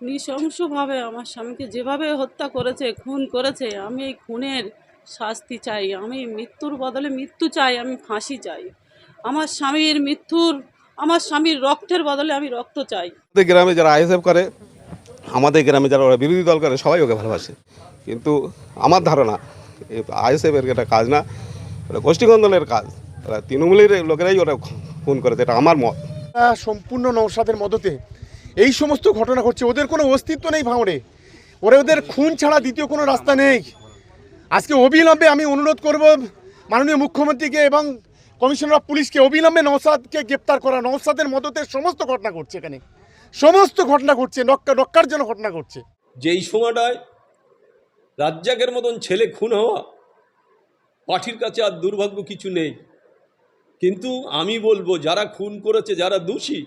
নৃশংসভাবে আমার স্বামীকে যেভাবে হত্যা করেছে খুন করেছে আমি এই খুনের শাস্তি চাই আমি মৃত্যুর বদলে মৃত্যু চাই আমি ফাঁসি চাই। আমার স্বামীর মৃত্যুর আমার স্বামীর রক্তের বদলে আমি রক্ত চাই। আমাদের গ্রামে যারা আইএসএফ করে আমাদের গ্রামে যারা ওরা বিরোধী দল করে সবাই ওকে ভালোবাসে। কিন্তু আমার ধারণা আইএসএফের এটা কাজ না ওটা গোষ্ঠীকন্দলের কাজ। ওরা তৃণমূলের লোকেরাই ওরা খুন করেছে এটা আমার মত। সম্পূর্ণ নৌসাদের মদতে এই সমস্ত ঘটনা ঘটছে, ওদের কোনো অস্তিত্ব নেই ভাঙড়ে। ওরা ওদের খুন ছাড়া দ্বিতীয় কোনো রাস্তা নেই। আজকে অবিলম্বে আমি অনুরোধ করব মাননীয় মুখ্যমন্ত্রীকে এবং কমিশনার অফ পুলিশকে, অবিলম্বে নৌসাদকে গ্রেপ্তার করা নৌসাদের মদতে সমস্ত ঘটনা ঘটছে এখানে। সমস্ত ঘটনা ঘটছে, নক্কা, নক্কার জন্য ঘটনা ঘটছে। যেই সময়টায় রাজ্জাকের মতন ছেলে খুন হওয়া পাঠির কাছে আর দুর্ভাগ্য কিছু নেই। কিন্তু আমি বলব, যারা খুন করেছে, যারা দোষী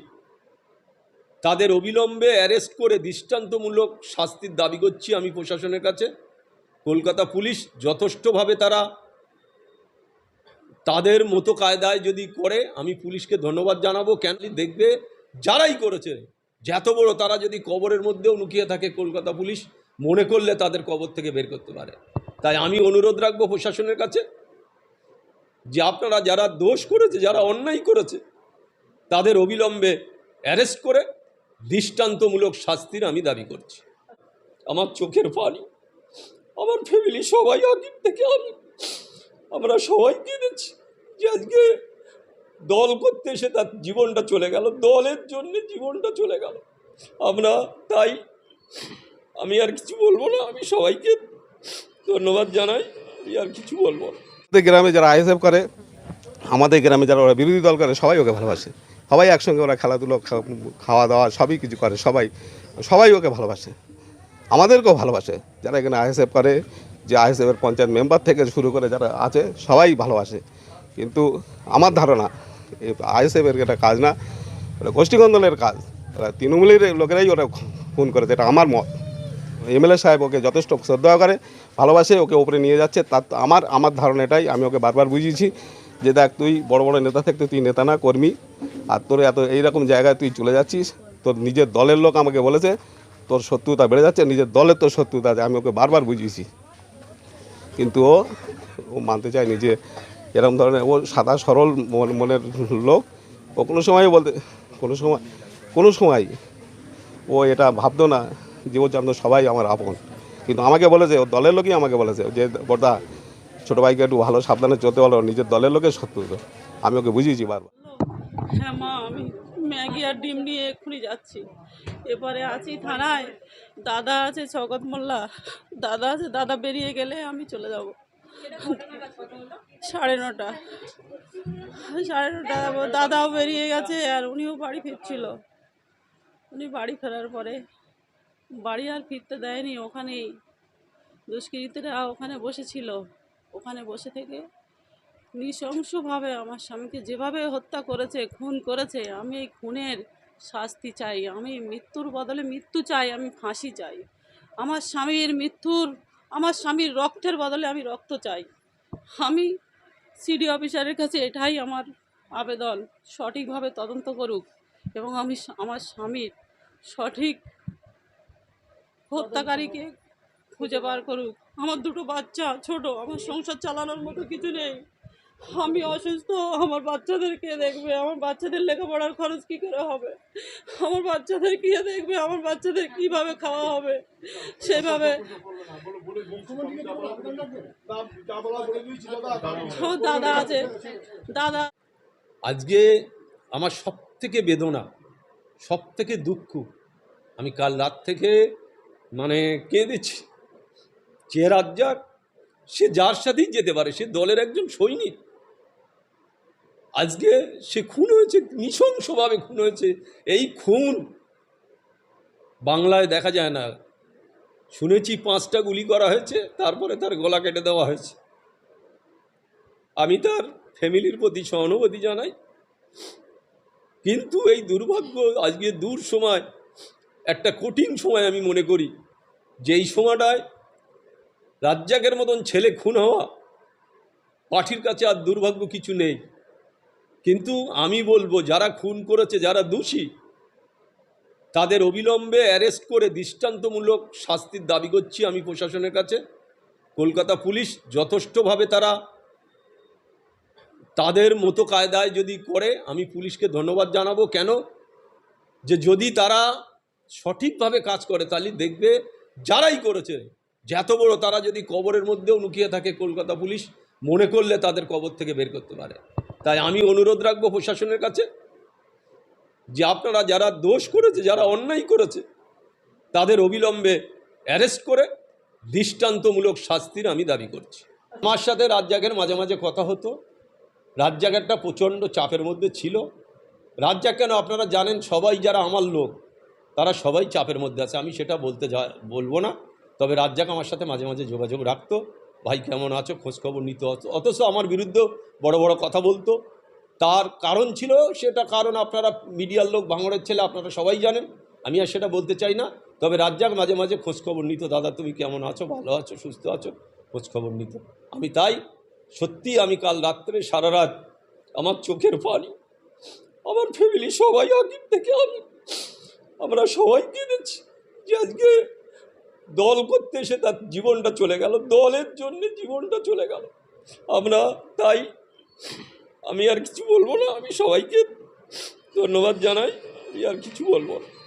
তাদের অবিলম্বে অ্যারেস্ট করে দৃষ্টান্তমূলক শাস্তির দাবি করছি আমি প্রশাসনের কাছে। কলকাতা পুলিশ যথেষ্টভাবে তারা তাদের মতো কায়দায় যদি করে, আমি পুলিশকে ধন্যবাদ জানাব। কেন দেখবে যারাই করেছে, যত বড় তারা যদি কবরের মধ্যেও লুকিয়ে থাকে কলকাতা পুলিশ, মনে করলে তাদের কবর থেকে বের করতে পারে। তাই আমি অনুরোধ রাখব প্রশাসনের কাছে যে আপনারা যারা দোষ করেছে, যারা অন্যায় করেছে, তাদের অবিলম্বে অ্যারেস্ট করে দৃষ্টান্তমূলক শাস্তির আমি দাবি করছি। আমার চোখের পানি, আমার ফ্যামিলি সবাই আগের থেকে আমি, আমরা সবাই কিনেছি যে আজকে দল করতে এসে তার জীবনটা চলে গেল, দলের জন্য জীবনটা চলে গেল। আমরা তাই, আমি আর কিছু বলব না, আমি সবাইকে ধন্যবাদ জানাই, আমি আর কিছু বলব না। গ্রামে যারা আইএসএফ করে, আমাদের গ্রামে যারা বিরোধী দল করে, সবাই ওকে ভালোবাসে। সবাই একসঙ্গে ওরা খেলাধুলো খাওয়া দাওয়া সবই কিছু করে, সবাই। সবাই ওকে ভালোবাসে। আমাদেরকেও ভালোবাসে। যারা এখানে আইএসএফ করে, যে আইএসএফের পঞ্চায়েত মেম্বার থেকে শুরু করে যারা আছে, সবাই ভালোবাসে। কিন্তু আমার ধারণা আইএসএফের এটা কাজ না ওটা গোষ্ঠীকন্দলের কাজ। ওরা তৃণমূলের লোকেরাই ওরা খুন করেছে, এটা আমার মত। এমএলএ সাহেব ওকে যথেষ্ট শ্রদ্ধা করে, ভালোবাসে, ওকে ওপরে নিয়ে যাচ্ছে। তার আমার আমার ধারণা এটাই, আমি ওকে বারবার বুঝিয়েছি। যে দেখ, তুই বড় বড় নেতা থাকতে তুই নেতা না, কর্মী। আর তোর এত এইরকম জায়গায় তুই চলে যাচ্ছিস, তোর নিজের দলের লোক আমাকে বলেছে, তোর শত্রুতা বেড়ে যাচ্ছে, নিজের দলের তোর শত্রুতা আছে, আমি ওকে বারবার বুঝিয়েছি। কিন্তু ও ও মানতে চায়নি যে এরকম ধরনের, ও সাদা, সরল মনের লোক। ও কোনো সময় বলতে, কোনো সময় কোনো সময় ও এটা ভাবতো না যে ও জানতো সবাই আমার আপন। কিন্তু আমাকে বলেছে ওর দলের লোকই আমাকে বলেছে, যে বর্দা ছোটো ভাইকে একটু ভালো সাবধানে চলতে বলো, নিজের দলের লোকের শত্রু তো। আমি ওকে বুঝিয়েছি বারবার। হ্যাঁ মা, আমি ম্যাগি আর ডিম নিয়ে এক্ষুনি যাচ্ছি। এবারে আছি থানায়। দাদা আছে শওকত মোল্লা। দাদা আছে, দাদা বেরিয়ে গেলে আমি চলে যাব। সাড়ে নটা। সাড়ে নটা দাদাও বেরিয়ে গেছে আর উনিও বাড়ি ফিরছিল। উনি বাড়ি ফেরার পরে বাড়ি আর ফিরতে দেয়নি, ওখানেই। দুষ্কৃতীরা ওখানে বসেছিল। ওখানে বসে থেকে নৃশংসভাবে আমার স্বামীকে যেভাবে হত্যা করেছে খুন করেছে আমি এই খুনের শাস্তি চাই আমি মৃত্যুর বদলে মৃত্যু চাই আমি ফাঁসি চাই। আমার স্বামীর মৃত্যুর আমার স্বামীর রক্তের বদলে আমি রক্ত চাই। আমি সিডি অফিসারের কাছে এটাই আমার আবেদন সঠিকভাবে তদন্ত করুক এবং আমি আমার স্বামীর সঠিক হত্যাকারীকে খুঁজে বার করুক। আমার দুটো বাচ্চা ছোট, আমার সংসার চালানোর মতো কিছু নেই। আমি অসুস্থ, আমার বাচ্চাদের কে দেখবে? আমার বাচ্চাদের লেখাপড়ার খরচ কী করে হবে? আমার বাচ্চাদের কে দেখবে? আমার বাচ্চাদের কীভাবে খাওয়া হবে? সেভাবে দাদা আছে। দাদা আজকে আমার সব থেকে বেদনা সব থেকে দুঃখ, আমি কাল রাত থেকে মানে কেঁদেছি। যে রাজ্জাক সে যার সাথেই যেতে পারে, সে দলের একজন সৈনিক। আজকে সে খুন হয়েছে, নৃশংসভাবে খুন হয়েছে। এই খুন বাংলায় দেখা যায় না। শুনেছি পাঁচটা গুলি করা হয়েছে, তারপরে তার গলা কেটে দেওয়া হয়েছে। আমি তার ফ্যামিলির প্রতি সহানুভূতি জানাই। কিন্তু এই দুর্ভাগ্য, আজকে দূর সময়, একটা কঠিন সময় আমি মনে করি। যে এই সময়টায় রাজ্জাকের মতন ছেলে খুন হওয়া পাঠির কাছে আর দুর্ভাগ্য কিছু নেই। কিন্তু আমি বলব, যারা খুন করেছে, যারা দোষী, তাদের অবিলম্বে অ্যারেস্ট করে দৃষ্টান্তমূলক শাস্তির দাবি করছি আমি প্রশাসনের কাছে। কলকাতা পুলিশ যথেষ্টভাবে তারা তাদের মতো কায়দায় যদি করে, আমি পুলিশকে ধন্যবাদ জানাব। কেন? যে যদি তারা সঠিকভাবে কাজ করে, তাহলে দেখবে যারাই করেছে যত বড়, তারা যদি কবরের মধ্যেও লুকিয়ে থাকে কলকাতা পুলিশ, মনে করলে তাদের কবর থেকে বের করতে পারে। তাই আমি অনুরোধ রাখব প্রশাসনের কাছে যে আপনারা যারা দোষ করেছে, যারা অন্যায় করেছে, তাদের অবিলম্বে অ্যারেস্ট করে দৃষ্টান্তমূলক শাস্তির আমি দাবি করছি। আমার সাথে রাজ্জাকের মাঝে মাঝে কথা হতো। রাজ্জাক একটা প্রচণ্ড চাপের মধ্যে ছিল। রাজ্জাক কেন, আপনারা জানেন সবাই যারা আমার লোক, তারা সবাই চাপের মধ্যে আছে। আমি সেটা বলতে যা, বলব না। তবে রাজ্জাক আমার সাথে মাঝে মাঝে যোগাযোগ রাখতো। ভাই, কেমন আছো? খোঁজখবর নিত অথচ আমার বিরুদ্ধে বড় বড় কথা বলতো। তার কারণ ছিল, সেটা কারণ আপনারা মিডিয়ার লোক, ভাঙড়ের ছেলে, আপনারা সবাই জানেন। আমি আর সেটা বলতে চাই না। তবে রাজ্জাক মাঝে মাঝে খোঁজখবর নিত, দাদা, তুমি কেমন আছো? ভালো আছো? সুস্থ আছো? খোঁজখবর নিত। আমি তাই সত্যি আমি কাল রাত্রে সারা রাত আমার চোখের পানি, আমার ফ্যামিলি সবাই আগের থেকে আমি আমরা সবাই কেঁদেছি যে আজকে দল করতে এসে তার জীবনটা চলে গেল। দলের জন্য জীবনটা চলে গেল। আমরা তাই আমি আর কিছু বলব না। আমি সবাইকে ধন্যবাদ জানাই। আমি আর কিছু বলব না।